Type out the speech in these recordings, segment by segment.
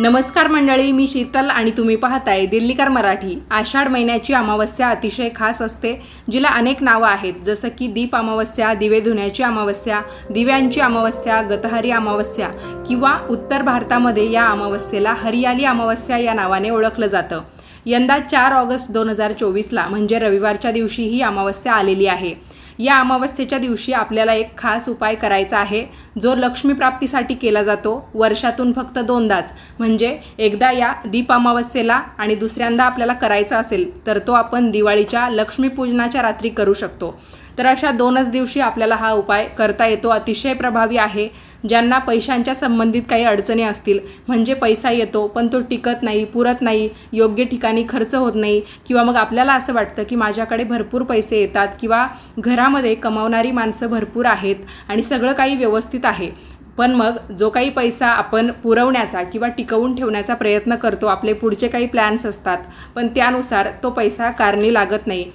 नमस्कार मंडळी मी शीतल आणि तुम्ही पाहताय दिल्लीकर मराठी. आषाढ महिन्याची अमावस्या अतिशय खास असते जिला अनेक नावं आहेत जसं की दीप अमावस्या दिवे धुण्याची अमावस्या दिव्यांची अमावस्या गतहरी अमावस्या किंवा उत्तर भारतामध्ये या अमावस्येला हरियाली अमावस्या या नावाने ओळखलं जातं. यंदा चार ऑगस्ट दोन हजार चोवीसला म्हणजे रविवारच्या दिवशी ही अमावस्या आलेली आहे. या अमावस्येच्या दिवशी आपल्याला एक खास उपाय करायचा आहे जो लक्ष्मी प्राप्तीसाठी केला जातो. वर्षातून फक्त दोनदाच. म्हणजे एकदा या दीप अमावस्येला आणि दुसऱ्यांदा आपल्याला करायचा असेल तर तो आपण दिवाळीच्या लक्ष्मीपूजनाच्या रात्री करू शकतो. तर अशा दोनच दिवशी आपल्याला हा उपाय करता येतो. अतिशय प्रभावी आहे. ज्यांना पैशांच्या संबंधित काही अडचणी असतील म्हणजे पैसा येतो पण तो टिकत नाही पुरत नाही योग्य ठिकाणी खर्च होत नाही किंवा मग आपल्याला असं वाटतं की माझ्याकडे भरपूर पैसे येतात किंवा घरामध्ये कमावणारी माणसं भरपूर आहेत आणि सगळं काही व्यवस्थित आहे. पण मग जो काही पैसा आपण पुरवण्याचा किंवा टिकवून ठेवण्याचा प्रयत्न करतो आपले पुढचे काही प्लॅन्स असतात पण त्यानुसार तो पैसा कारणी लागत नाही.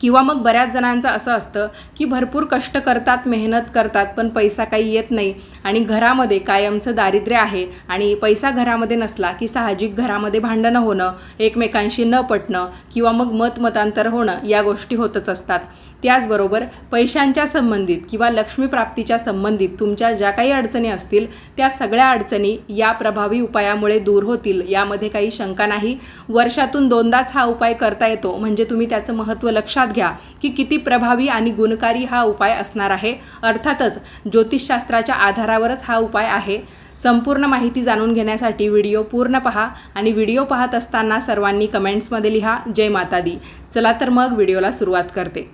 किंवा मग बऱ्याच जणांचं असं असतं की भरपूर कष्ट करतात मेहनत करतात पण पैसा काही येत नाही आणि घरामध्ये कायमचं दारिद्र्य आहे आणि पैसा घरामध्ये नसला की साहजिक घरामध्ये भांडणं होणं एकमेकांशी न पटणं किंवा मग मतमतांतर होणं या गोष्टी होतच असतात. त्याचबरोबर पैशांच्या संबंधित किंवा लक्ष्मीप्राप्तीच्या संबंधित तुमच्या ज्या काही अडचणी असतील त्या सगळ्या अडचणी या प्रभावी उपायामुळे दूर होतील यामध्ये काही शंका नाही. वर्षातून दोनदाच हा उपाय करता येतो. म्हणजे तुम्ही त्याचं महत्त्व लक्षात घ्या की किती प्रभावी आणि गुणकारी हा उपाय असणार आहे. अर्थातच ज्योतिषशास्त्राच्या आधारावरच हा उपाय आहे. संपूर्ण माहिती जाणून घेण्यासाठी व्हिडिओ पूर्ण पहा आणि व्हिडिओ पाहत असताना सर्वांनी कमेंट्समध्ये लिहा. जय माता दी चला तर मग व्हिडिओला सुरुवात करते.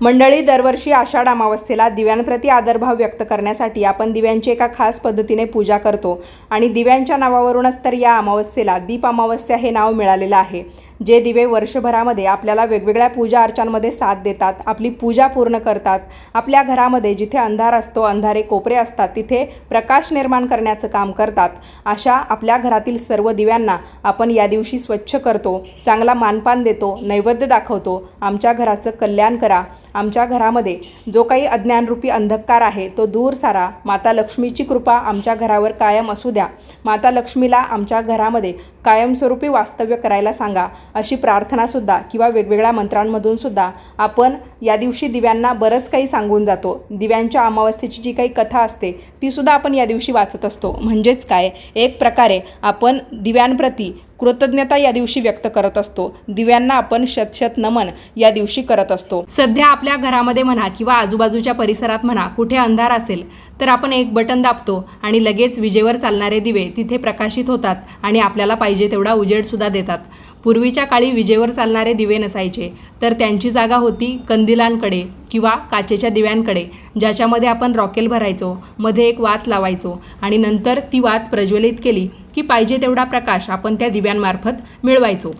मंडळी दरवर्षी आषाढ अमावस्येला दिव्यांप्रती आदरभाव व्यक्त करण्यासाठी आपण दिव्यांची एका खास पद्धतीने पूजा करतो. आणि दिव्यांच्या नावावरूनच तर या अमावस्येला दीप अमावस्या हे नाव मिळालेलं आहे. जे दिवे वर्षभरामध्ये आपल्याला वेगवेगळ्या पूजा अर्चांमध्ये साथ देतात आपली पूजा पूर्ण करतात. आपल्या घरामध्ये जिथे अंधार असतो अंधारे कोपरे असतात तिथे प्रकाश निर्माण करण्याचं काम करतात. अशा आपल्या घरातील सर्व दिव्यांना आपण या दिवशी स्वच्छ करतो चांगला मानपान देतो नैवेद्य दाखवतो. आमच्या घराचं कल्याण करा. आमच्या घरामध्ये जो काही अज्ञानरूपी अंधकार आहे तो दूर सारा. माता लक्ष्मीची कृपा आमच्या घरावर कायम असू द्या. माता लक्ष्मीला आमच्या घरामध्ये कायमस्वरूपी वास्तव्य करायला सांगा. अशी प्रार्थनासुद्धा किंवा वेगवेगळ्या मंत्रांमधून सुद्धा आपण या दिवशी दिव्यांना बरंच काही सांगून जातो. दिव्यांच्या अमावस्येची जी काही कथा असते तीसुद्धा आपण या दिवशी वाचत असतो. म्हणजेच काय? एक प्रकारे आपण दिव्यांप्रती कृतज्ञता या दिवशी व्यक्त करत असतो. दिव्यांना आपण शतशत नमन या दिवशी करत असतो. सध्या आपल्या घरामध्ये म्हणा किंवा आजूबाजूच्या परिसरात म्हणा कुठे अंधार असेल तर आपण एक बटन दाबतो आणि लगेच विजेवर चालणारे दिवे तिथे प्रकाशित होतात आणि आपल्याला पाहिजे तेवढा उजेडसुद्धा देतात. पूर्वीच्या काळी विजेवर चालणारे दिवे नसायचे तर त्यांची जागा होती कंदिलांकडे किंवा काचेच्या दिव्यांकडे ज्याच्यामध्ये आपण रॉकेल भरायचो मध्ये एक वात लावायचो आणि नंतर ती वात प्रज्वलित केली की पाहिजे तेवढा प्रकाश आपण त्या दिव्यांमार्फत मिळवायचो.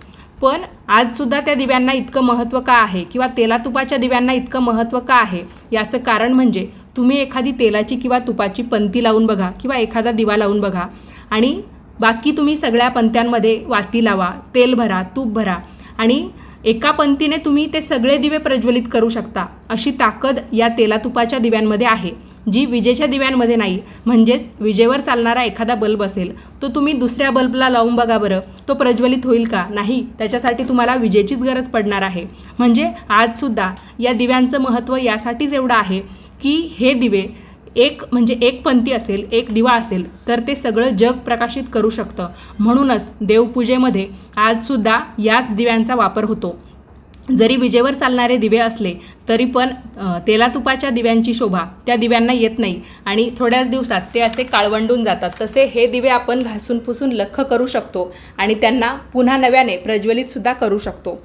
पण आजसुद्धा त्या दिव्यांना इतकं महत्त्व का आहे किंवा तेला तुपाच्या दिव्यांना इतकं महत्त्व का आहे? याचं कारण म्हणजे तुम्ही एखादी तेलाची किंवा तुपाची पंती लावून बघा किंवा एखादा दिवा लावून बघा आणि बाकी तुम्ही सगळ्या पंत्यांमध्ये वाती लावा तेल भरा तूप भरा आणि एका पंतीने तुम्ही ते सगळे दिवे प्रज्वलित करू शकता. अशी ताकद या तेलातुपाच्या दिव्यांमध्ये आहे. जी विजेच्या दिव्यांमध्ये नाही म्हणजेच विजेवर चालणारा एखादा बल्ब असेल तो तुम्ही दुसऱ्या बल्बला लावून बघा बरं तो प्रज्वलित होईल का? नाही त्याच्यासाठी तुम्हाला विजेचीच गरज पडणार आहे. म्हणजे आजसुद्धा या दिव्यांचं महत्त्व यासाठीच एवढं आहे की हे दिवे एक म्हणजे एक पंथी असेल एक दिवा असेल तर ते सगळं जग प्रकाशित करू शकतं. म्हणूनच देवपूजेमध्ये आजसुद्धा याच दिव्यांचा वापर होतो. जरी विजेवर चालणारे दिवे असले तरी पण तेलातुपाच्या दिव्यांची शोभा त्या दिव्यांना येत नाही आणि थोड्याच दिवसात ते असे काळवंडून जातात. तसे हे दिवे आपण घासून पुसून लख करू शकतो आणि त्यांना पुन्हा नव्याने प्रज्वलितसुद्धा करू शकतो.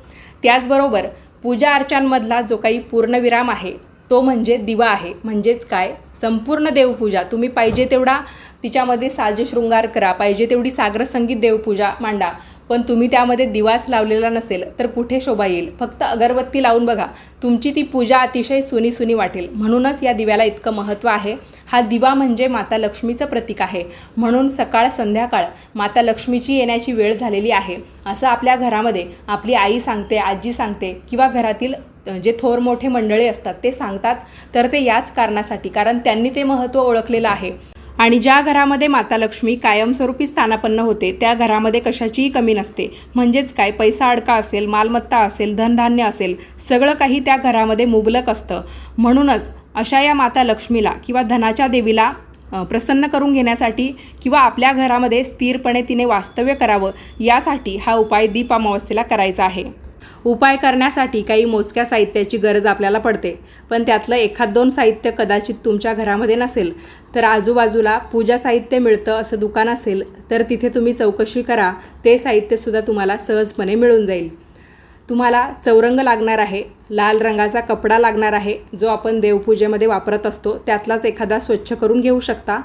त्याचबरोबर पूजा अर्चांमधला जो काही पूर्णविराम आहे तो म्हणजे दिवा आहे. म्हणजेच काय? संपूर्ण देवपूजा. तुम्ही पाहिजे तेवढा तिच्यामध्ये साजशृंगार करा. पाहिजे तेवढी सागरसंगीत देवपूजा मांडा. पण तुम्ही त्यामध्ये दिवाच लावलेला नसेल तर कुठे शोभा येईल? फक्त अगरबत्ती लावून बघा. तुमची ती पूजा अतिशय सुनी सुनी वाटेल. म्हणूनच या दिव्याला इतकं महत्त्व आहे. हा दिवा म्हणजे माता लक्ष्मीचं प्रतीक आहे. म्हणून सकाळ संध्याकाळ माता लक्ष्मीची येण्याची वेळ झालेली आहे. असं आपल्या घरामध्ये आपली आई सांगते आजी सांगते किंवा घरातील जे थोर मोठे मंडळी असतात ते सांगतात तर ते याच कारणासाठी कारण त्यांनी ते महत्त्व ओळखलेलं आहे. आणि ज्या घरामध्ये माता लक्ष्मी कायमस्वरूपी स्थानापन्न होते त्या घरामध्ये कशाचीही कमी नसते. म्हणजेच काय? पैसा अडका असेल मालमत्ता असेल धनधान्य असेल सगळं काही त्या घरामध्ये मुबलक असतं. म्हणूनच अशा या माता लक्ष्मीला किंवा धनाच्या देवीला प्रसन्न करून घेण्यासाठी किंवा आपल्या घरामध्ये स्थिरपणे तिने वास्तव्य करावं यासाठी हा उपाय दीप अमावस्येला करायचा आहे. उपाय करण्यासाठी काही मोजक्या साहित्याची गरज आपल्याला पडते. पण त्यातलं एखाद दोन साहित्य कदाचित तुमच्या घरामध्ये नसेल तर आजूबाजूला पूजा साहित्य मिळतं असं दुकान असेल तर तिथे तुम्ही चौकशी करा. ते साहित्यसुद्धा तुम्हाला सहजपणे मिळून जाईल. तुम्हाला चौरंग लागणार आहे लाल रंगाचा कपडा लागणार आहे जो आपण देवपूजेमध्ये वापरत असतो त्यातलाच एखादा स्वच्छ करून घेऊ शकता.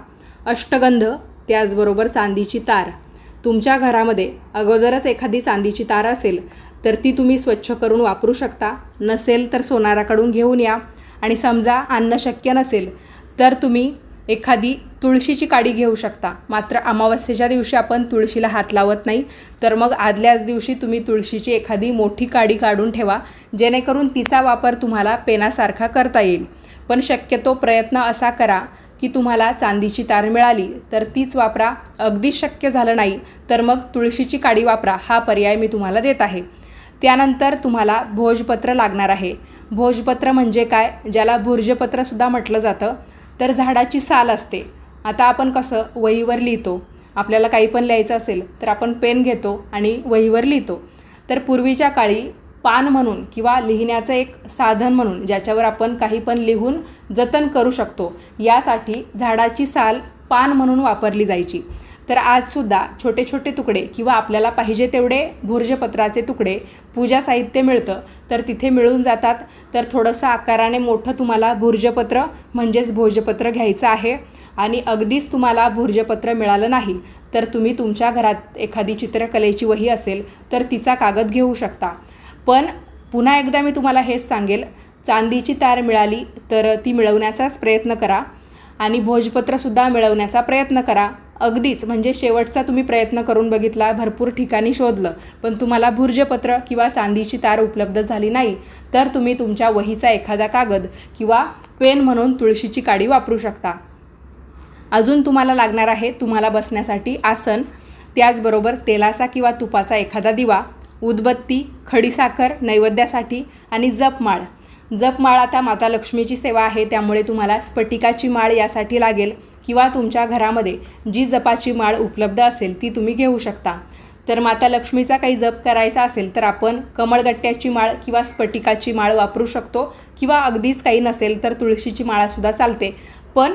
अष्टगंध त्याचबरोबर चांदीची तार. तुमच्या घरामध्ये अगोदरच एखादी चांदीची तार असेल तर ती तुम्ही स्वच्छ करून वापरू शकता. नसेल तर सोनाराकडून घेऊन या. आणि समजा आणणं शक्य नसेल तर तुम्ही एखादी तुळशीची काडी घेऊ शकता. मात्र अमावस्येच्या दिवशी आपण तुळशीला हात लावत नाही. तर मग आदल्याच दिवशी तुम्ही तुळशीची एखादी मोठी काडी काढून ठेवा. जेणेकरून तिचा वापर तुम्हाला पेनासारखा करता येईल. पण शक्यतो प्रयत्न असा करा की तुम्हाला चांदीची तार मिळाली तर तीच वापरा. अगदी शक्य झालं नाही तर मग तुळशीची काडी वापरा. हा पर्याय मी तुम्हाला देत आहे. त्यानंतर तुम्हाला भोजपत्र लागणार आहे. भोजपत्र म्हणजे काय? ज्याला भुर्जपत्रसुद्धा म्हटलं जातं. तर झाडाची साल असते. आता आपण कसं वहीवर लिहितो? आपल्याला काही पण लिहायचं असेल तर आपण पेन घेतो आणि वहीवर लिहितो. तर पूर्वीच्या काळी पान म्हणून किंवा लिहिण्याचं एक साधन म्हणून ज्याच्यावर आपण काही पण लिहून जतन करू शकतो यासाठी झाडाची साल पान म्हणून वापरली जायची. तर आजसुद्धा छोटे छोटे तुकडे किंवा आपल्याला पाहिजे तेवढे भुर्जपत्राचे तुकडे पूजा साहित्य मिळतं तर तिथे मिळून जातात. तर थोडंसं आकाराने मोठं तुम्हाला भुर्जपत्र म्हणजेच भोजपत्र घ्यायचं आहे. आणि अगदीच तुम्हाला भुर्जपत्र मिळालं नाही तर तुम्ही तुमच्या घरात एखादी चित्रकलेची वही असेल तर तिचा कागद घेऊ शकता. पण पुन्हा एकदा मी तुम्हाला हेच सांगेल चांदीची तार मिळाली तर ती मिळवण्याचाच प्रयत्न करा. आणि भोजपत्रसुद्धा मिळवण्याचा प्रयत्न करा. अगदीच म्हणजे शेवटचा तुम्ही प्रयत्न करून बघितला भरपूर ठिकाणी शोधलं पण तुम्हाला भुर्जपत्र किंवा चांदीची तार उपलब्ध झाली नाही तर तुम्ही तुमच्या वहीचा एखादा कागद किंवा पेन म्हणून तुळशीची काडी वापरू शकता. अजून तुम्हाला लागणार आहे तुम्हाला बसण्यासाठी आसन त्याचबरोबर तेलाचा किंवा तुपाचा एखादा दिवा उदबत्ती खडीसाखर नैवेद्यासाठी आणि जपमाळ जपमाळ आता माता लक्ष्मीची सेवा आहे त्यामुळे तुम्हाला स्फटिकाची माळ यासाठी लागेल. किंवा तुमच्या घरामध्ये जी जपाची माळ उपलब्ध असेल ती तुम्ही घेऊ शकता. तर माता लक्ष्मीचा काही जप करायचा असेल तर आपण कमळगट्ट्याची माळ किंवा स्फटिकाची माळ वापरू शकतो किंवा अगदीच काही नसेल तर तुळशीची माळासुद्धा चालते. पण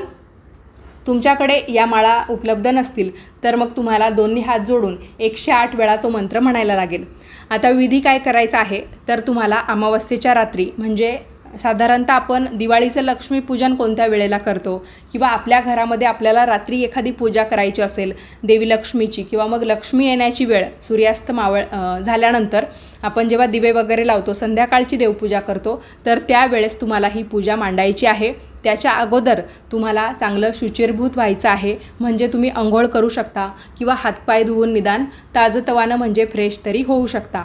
तुमच्याकडे या माळा उपलब्ध नसतील तर मग तुम्हाला दोन्ही हात जोडून एकशे आठ वेळा तो मंत्र म्हणायला लागेल. आता विधी काय करायचा आहे? तर तुम्हाला अमावस्येच्या रात्री म्हणजे साधारणतः आपण दिवाळीचं लक्ष्मीपूजन कोणत्या वेळेला करतो? किंवा आपल्या घरामध्ये आपल्याला रात्री एखादी पूजा करायची असेल देवी लक्ष्मीची किंवा मग लक्ष्मी येण्याची वेळ सूर्यास्त मावळ झाल्यानंतर आपण जेव्हा दिवे वगैरे लावतो संध्याकाळची देवपूजा करतो तर त्यावेळेस तुम्हाला ही पूजा मांडायची आहे. त्याच्या अगोदर तुम्हाला चांगलं शुचिरभूत व्हायचं आहे. म्हणजे तुम्ही अंघोळ करू शकता किंवा हातपाय धुवून निदान ताजतवानं म्हणजे फ्रेश तरी होऊ शकता.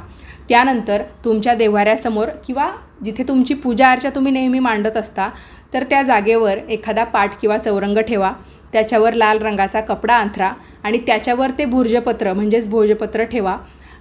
त्यानंतर तुमच्या देव्हाऱ्यासमोर किंवा जिथे तुमची पूजा अर्चा तुम्ही नेहमी मांडत असता तर त्या जागेवर एखादा पाट किंवा चौरंग ठेवा. त्याच्यावर लाल रंगाचा कपडा अंथरा आणि त्याच्यावर ते भुर्जपत्र म्हणजेच भोजपत्र ठेवा.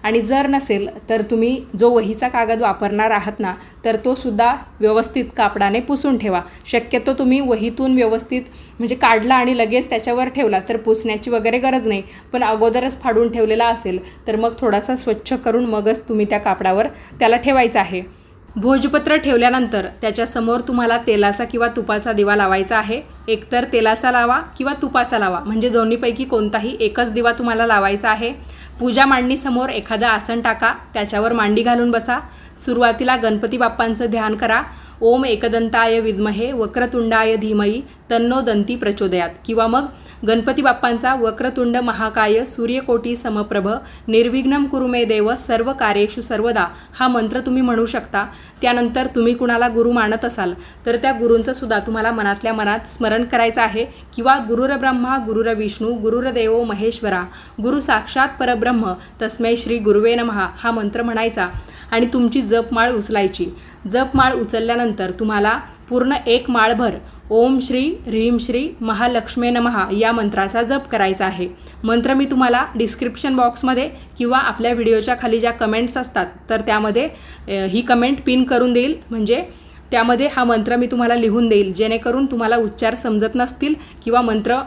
आणि जर नसेल तर तुम्ही जो वहीचा कागद वापरणार आहात ना तर तो सुद्धा व्यवस्थित कापडाने पुसून ठेवा. शक्यतो तुम्ही वहीतून व्यवस्थित म्हणजे काढला आणि लगेच त्याच्यावर ठेवला तर पुसण्याची वगैरे गरज नाही. पण अगोदरच फाडून ठेवलेला असेल तर मग थोडासा स्वच्छ करून मगच तुम्ही त्या कापडावर त्याला ठेवायचं आहे. भोजपत्र ठेवल्यानंतर त्याच्यासमोर तुम्हाला तेलाचा किंवा तुपाचा दिवा लावायचा आहे. एकतर तेलाचा लावा किंवा तुपाचा लावा म्हणजे दोन्हीपैकी कोणताही एकच दिवा तुम्हाला लावायचा आहे. पूजा मांडणीसमोर एखादं आसन टाका त्याच्यावर मांडी घालून बसा. सुरुवातीला गणपती बाप्पांचं ध्यान करा. ओम एकदंताय विद्महे वक्रतुंडाय धीमही तन्नो दंती प्रचोदयात. किंवा मग गणपती बाप्पांचा वक्रतुंड महाकाय सूर्यकोटी समप्रभ निर्विघ्नम कुरुमे देव सर्व कार्येषु सर्वदा. हा मंत्र तुम्ही म्हणू शकता. त्यानंतर तुम्ही कुणाला गुरु मानत असाल तर त्या गुरूंचं सुद्धा तुम्हाला मनातल्या मनात स्मरण करायचं आहे. किंवा गुरुर ब्रह्मा गुरुर विष्णू महेश्वरा गुरु साक्षात परब्रह्म तस्मै श्री गुरुवे नमहा हा मंत्र म्हणायचा. आणि तुमची जपमाळ उचलायची. जपमाळ उचलल्यानंतर तुम्हाला पूर्ण एक माळभर ओम श्री ह्रीम श्री महालक्ष्मे नमहा या मंत्राचा जप करायचा आहे. मंत्र मी तुम्हाला डिस्क्रिप्शन बॉक्समध्ये किंवा आपल्या व्हिडिओच्या खाली ज्या कमेंट्स असतात तर त्यामध्ये ही कमेंट पिन करून देईल. म्हणजे त्यामध्ये हा मंत्र मी तुम्हाला लिहून देईल. जेणेकरून तुम्हाला उच्चार समजत नसतील किंवा मंत्र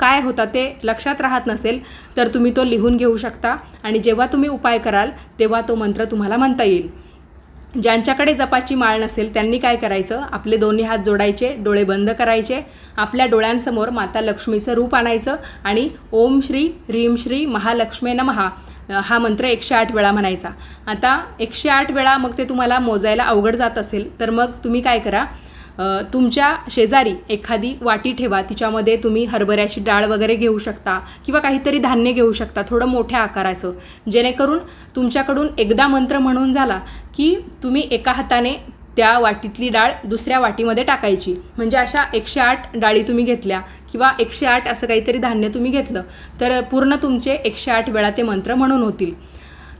काय होता ते लक्षात राहत नसेल तर तुम्ही तो लिहून घेऊ शकता. आणि जेव्हा तुम्ही उपाय कराल तेव्हा तो मंत्र तुम्हाला म्हणता येईल. ज्यांच्याकडे जपाची माळ नसेल त्यांनी काय करायचं? आपले दोन्ही हात जोडायचे डोळे बंद करायचे. आपल्या डोळ्यांसमोर माता लक्ष्मीचं रूप आणायचं आणि ओम श्री ह्रीम श्री महालक्ष्मे नमहा हा मंत्र एकशे आठ वेळा म्हणायचा. आता एकशे आठ वेळा मग ते तुम्हाला मोजायला अवघड जात असेल तर मग तुम्ही काय करा? तुमच्या शेजारी एखादी वाटी ठेवा तिच्यामध्ये तुम्ही हरभऱ्याची डाळ वगैरे घेऊ शकता किंवा काहीतरी धान्य घेऊ शकता थोडं मोठ्या आकाराचं. जेणेकरून तुमच्याकडून एकदा मंत्र म्हणून झाला की तुम्ही एका हाताने त्या वाटीतली डाळ दुसऱ्या वाटीमध्ये टाकायची. म्हणजे अशा एकशे आठ डाळी तुम्ही घेतल्या किंवा एकशे आठ असं काहीतरी धान्य तुम्ही घेतलं तर पूर्ण तुमचे एकशे आठ वेळा ते मंत्र म्हणून होतील.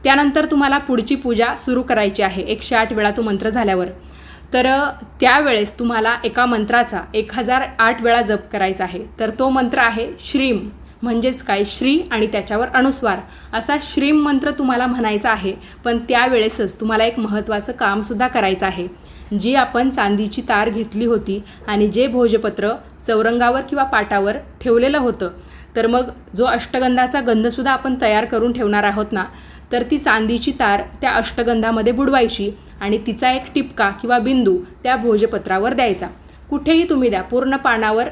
त्यानंतर तुम्हाला पुढची पूजा सुरू करायची आहे. एकशे आठ वेळा तो मंत्र झाल्यावर. तर त्यावेळेस तुम्हाला एका मंत्राचा एक हजार आठ वेळा जप करायचा आहे. तर तो मंत्र आहे श्रीम. म्हणजेच काय? श्री आणि त्याच्यावर अनुस्वार. असा श्रीम मंत्र तुम्हाला म्हणायचा आहे पण त्यावेळेसच तुम्हाला एक महत्त्वाचं कामसुद्धा करायचं आहे. जी आपण चांदीची तार घेतली होती आणि जे भोजपत्र चौरंगावर किंवा पाटावर ठेवलेलं होतं तर मग जो अष्टगंधाचा गंधसुद्धा आपण तयार करून ठेवणार आहोत ना तर ती चांदीची तार त्या अष्टगंधामध्ये बुडवायची आणि तिचा एक टिपका किंवा बिंदू त्या भोजपत्रावर द्यायचा. कुठेही तुम्ही द्या पूर्ण पानावर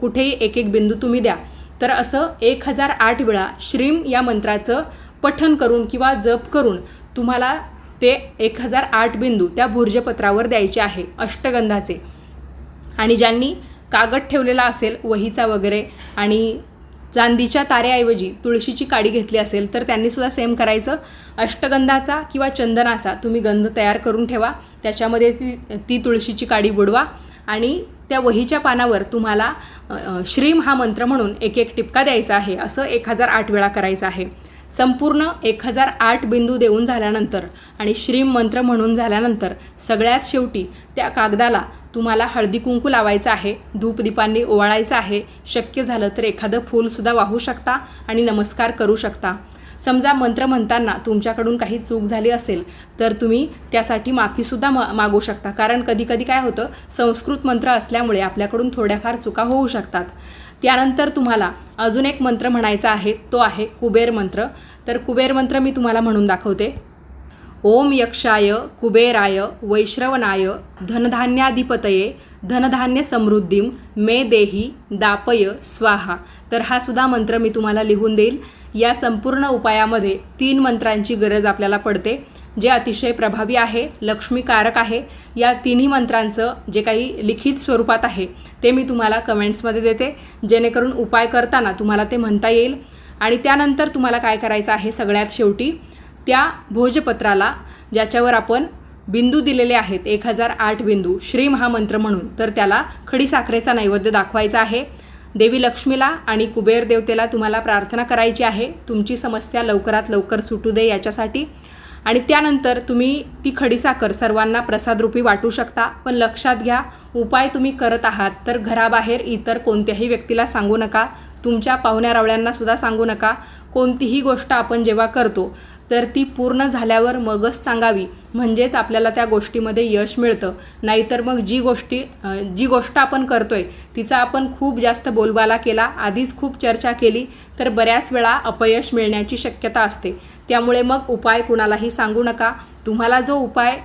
कुठेही एक एक बिंदू तुम्ही द्या. तर असं एक हजार आठ वेळा श्रीम या मंत्राचं पठन करून किंवा जप करून तुम्हाला ते एक हजार आठ बिंदू त्या भोजपत्रावर द्यायचे आहे अष्टगंधाचे. आणि ज्यांनी कागद ठेवलेला असेल वहीचा वगैरे आणि चांदीच्या ताऱ्याऐवजी तुळशीची काडी घेतली असेल तर त्यांनीसुद्धा सेम करायचं. अष्टगंधाचा किंवा चंदनाचा तुम्ही गंध तयार करून ठेवा. त्याच्यामध्ये ती ती तुळशीची काडी बुडवा आणि त्या वहीच्या पानावर तुम्हाला श्रीम हा मंत्र म्हणून एक एक टिपका द्यायचा आहे असं एक हजार आठ वेळा करायचं आहे. संपूर्ण एक हजार आठ बिंदू देऊन झाल्यानंतर आणि श्रीम मंत्र म्हणून झाल्यानंतर सगळ्यात शेवटी त्या कागदाला तुम्हाला हळदी कुंकू लावायचं आहे धूपदीपांनी ओवाळायचं आहे शक्य झालं तर एखादं फूलसुद्धा वाहू शकता आणि नमस्कार करू शकता. समजा मंत्र म्हणताना तुमच्याकडून काही चूक झाली असेल तर तुम्ही त्यासाठी माफीसुद्धा म मागू शकता. कारण कधीकधी काय होतं संस्कृत मंत्र असल्यामुळे आपल्याकडून थोड्याफार चुका होऊ शकतात. त्यानंतर तुम्हाला अजून एक मंत्र म्हणायचा आहे तो आहे कुबेर मंत्र. तर कुबेर मंत्र मी तुम्हाला म्हणून दाखवते. ओम यक्षाय कुबेराय वैश्रवनाय धनधान्याधिपतये धनधान्य समृद्धीम मे देही दापय स्वाहा. तर हा सुद्धा मंत्र मी तुम्हाला लिहून देईल. या संपूर्ण उपायामध्ये तीन मंत्रांची गरज आपल्याला पडते. जे अतिशय प्रभावी आहे लक्ष्मीकारक आहे या तिन्ही मंत्रांचं जे काही लिखित स्वरूपात आहे ते मी तुम्हाला कमेंट्समध्ये देते. जेणेकरून उपाय करताना तुम्हाला ते म्हणता येईल. आणि त्यानंतर तुम्हाला काय करायचं आहे सगळ्यात शेवटी त्या भोजपत्राला ज्याच्यावर आपण बिंदू दिलेले आहेत एक हजार आठ बिंदू श्री महामंत्र म्हणून तर त्याला खडीसाखरेचा नैवेद्य दाखवायचा आहे. देवी लक्ष्मीला आणि कुबेर देवतेला तुम्हाला प्रार्थना करायची आहे. तुमची समस्या लवकरात लवकर सुटू दे याच्यासाठी. आणि त्यानंतर तुम्ही ती खडीसाखर सर्वांना प्रसादरूपी वाटू शकता. पण लक्षात घ्या उपाय तुम्ही करत आहात तर घराबाहेर इतर कोणत्याही व्यक्तीला सांगू नका. तुमच्या पाहुण्या रावळ्यांना सुद्धा सांगू नका. कोणतीही गोष्ट आपण जेव्हा करतो तर ती पूर्ण झाल्यावर मगच सांगावी. म्हणजेच आपल्याला त्या गोष्टीमध्ये यश मिळतं. नाहीतर मग जी गोष्टी जी गोष्ट आपण करतोय तिचा आपण खूप जास्त बोलबाला केला आधीच खूप चर्चा केली तर बऱ्याच वेळा अपयश मिळण्याची शक्यता असते. त्यामुळे मग उपाय कुणालाही सांगू नका. तुम्हाला जो उपाय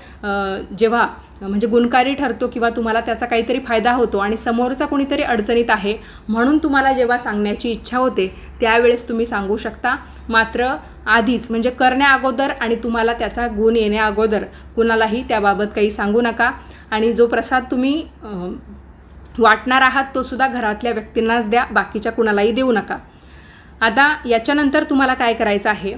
जेव्हा म्हणजे गुणकारी ठरतो किंवा तुम्हाला त्याचा काहीतरी फायदा होतो आणि समोरचा कोणीतरी अडचणीत आहे म्हणून तुम्हाला जेव्हा सांगण्याची इच्छा होते त्यावेळेस तुम्ही सांगू शकता. मात्र आधीच म्हणजे करण्या अगोदर आणि तुम्हाला त्याचा गुण येण्या अगोदर कुणालाही त्याबाबत काही सांगू नका. आणि जो प्रसाद तुम्ही वाटणार आहात तो सुद्धा घरातल्या व्यक्तींनाच द्या बाकीच्या कुणालाही देऊ नका. आता याच्यानंतर तुम्हाला काय करायचं आहे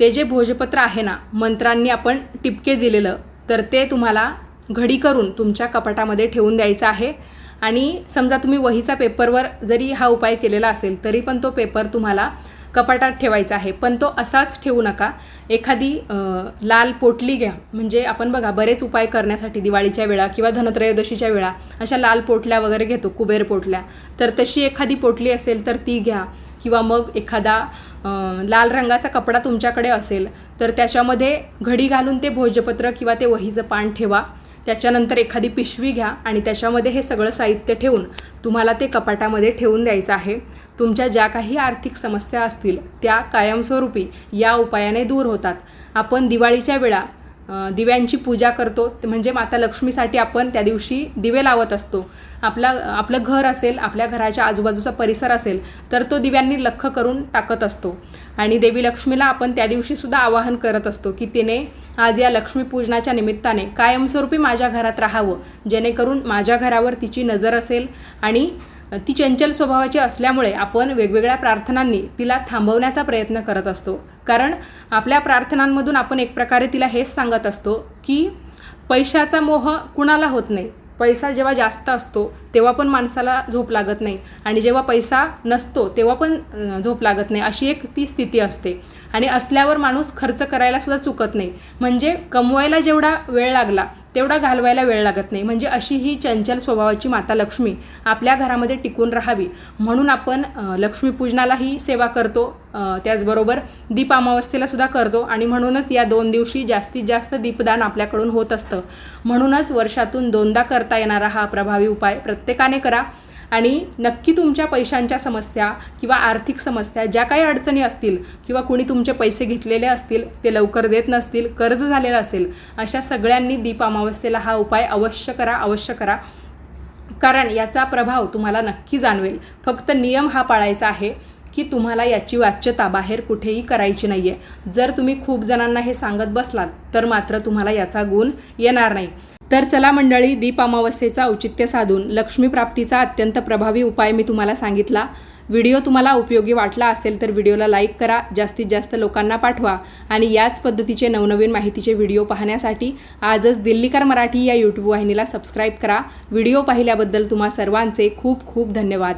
ते जे भोजपत्र आहे ना मंत्रांनी आपण टिपके दिलेलं तर ते तुम्हाला घडी करून तुमच्या कपाटामध्ये ठेवून द्यायचं आहे. आणि समजा तुम्ही वहीचा पेपरवर जरी हा उपाय केलेला असेल तरी पण तो पेपर तुम्हाला कपाटात ठेवायचा आहे. पण तो असाच ठेवू नका. एखादी लाल पोटली घ्या. म्हणजे आपण बघा बरेच उपाय करण्यासाठी दिवाळीच्या वेळा किंवा धनत्रयोदशीच्या वेळा अशा लाल पोटल्या वगैरे घेतो कुबेर पोटल्या. तर तशी एखादी पोटली असेल तर ती घ्या. किंवा मग एखादा लाल रंगाचा कपडा तुमच्याकडे असेल तर त्याच्यामध्ये घडी घालून ते भोजपत्र किंवा ते वहीचं पान ठेवा. त्याच्यानंतर एखादी पिशवी घ्या आणि त्याच्यामध्ये हे सगळं साहित्य ठेवून तुम्हाला ते कपाटामध्ये ठेवून द्यायचं आहे. तुमच्या ज्या काही आर्थिक समस्या असतील त्या कायमस्वरूपी या उपायाने दूर होतात. आपण दिवाळीच्या वेळा दिव्यांची पूजा करतो. म्हणजे माता लक्ष्मीसाठी आपण त्या दिवशी दिवे लावत असतो. आपला आपलं घर असेल आपल्या घराच्या आजूबाजूचा परिसर असेल तर तो दिव्यांनी लख्ख करून टाकत असतो. आणि देवी लक्ष्मीला आपण त्या दिवशीसुद्धा आवाहन करत असतो की तिने आज या लक्ष्मीपूजनाच्या निमित्ताने कायमस्वरूपी माझ्या घरात राहावं. जेणेकरून माझ्या घरावर तिची नजर असेल आणि ती चंचल स्वभावाची असल्यामुळे आपण वेगवेगळ्या प्रार्थनांनी तिला थांबवण्याचा प्रयत्न करत असतो. कारण आपल्या प्रार्थनांमधून आपण एक प्रकारे तिला हेच सांगत असतो की पैशाचा मोह कुणाला होत नाही. पैसा जेव्हा जास्त असतो तेव्हा पण माणसाला झोप लागत नाही. आणि जेव्हा पैसा नसतो तेव्हा पण झोप लागत नाही. अशी एक ती स्थिती असते. आणि असल्यावर माणूस खर्च करायला सुद्धा चुकत नाही. म्हणजे कमवायला जेवढा वेळ लागला तेवढा घालवायला वेळ लागत नाही. म्हणजे अशी ही चंचल स्वभावाची माता लक्ष्मी आपल्या घरामध्ये टिकून राहावी. म्हणून आपण लक्ष्मीपूजनालाही सेवा करतो. त्याचबरोबर दीप अमावस्येला सुद्धा करतो. आणि म्हणूनच या दोन दिवशी जास्तीत जास्त दीपदान आपल्याकडून होत असतं. म्हणूनच वर्षातून दोनदा करता येणारा हा प्रभावी उपाय प्रत्येकाने करा. आणि नक्की तुमच्या पैशांच्या समस्या किंवा आर्थिक समस्या ज्या काही अडचणी असतील किंवा कुणी तुमचे पैसे घेतलेले असतील ते लवकर देत नसतील कर्ज झालेलं असेल अशा सगळ्यांनी दीप अमावस्येला हा उपाय अवश्य करा अवश्य करा. कारण याचा प्रभाव तुम्हाला नक्की जाणवेल. फक्त नियम हा पाळायचा आहे की तुम्हाला याची वाच्यता बाहेर कुठेही करायची नाही आहे जर तुम्ही खूप जणांना हे सांगत बसलात तर मात्र तुम्हाला याचा गुण येणार नाही. तर चला मंडळी दीप अमावस्येचा औचित्य साधून लक्ष्मी प्राप्तीचा अत्यंत प्रभावी उपाय मी तुम्हाला सांगितला. व्हिडिओ तुम्हाला उपयोगी वाटला असेल तर व्हिडिओला लाईक करा जास्तीत जास्त लोकांना पाठवा आणि याच पद्धतीचे नवनवीन माहितीचे व्हिडिओ पाहण्यासाठी आजच दिल्लीकर मराठी या यूट्यूब वाहिनीला सबस्क्राईब करा. व्हिडिओ पाहिल्याबद्दल तुम्हा सर्वांचे खूप खूप धन्यवाद.